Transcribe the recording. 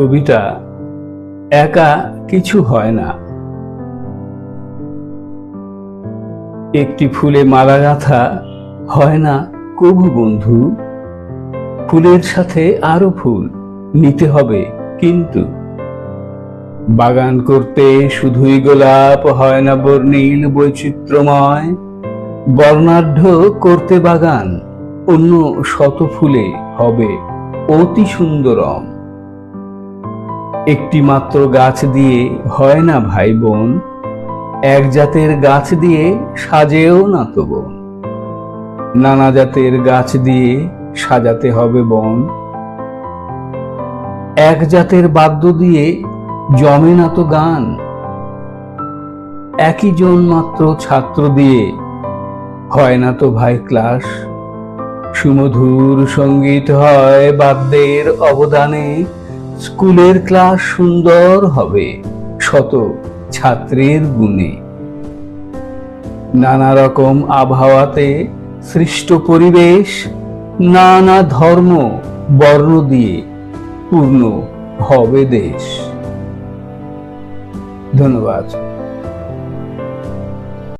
কবিতা একা কিছু হয় না। একটি ফুলে মালা গাঁথা হয় না কবু বন্ধু। ফুলের সাথে আরও ফুল নিতে হবে কিন্তু। বাগান করতে শুধুই গোলাপ হয় না বর্ণিল বৈচিত্র্যময়। বর্ণাঢ্য করতে বাগান অন্য শত ফুলে হবে অতি সুন্দরম। একটি মাত্র গাছ দিয়ে হয় না ভাই বোন এক জাতের গাছ দিয়ে সাজেও না তো বোন। নানা জাতের গাছ দিয়ে সাজাতে হবে বন। এক জাতের বাদ্য দিয়ে জমে না তো গান। একই জন মাত্র ছাত্র দিয়ে হয় না তো ভাই ক্লাস। সুমধুর সংগীত হয় বাদ্যের অবদানে। স্কুলের ক্লাস সুন্দর হবে, শত ছাত্রের গুণে। নানা রকম আবহাওয়াতে সৃষ্ট পরিবেশ, নানা ধর্ম, বর্ণ দিয়ে পূর্ণ হবে দেশ। ধন্যবাদ।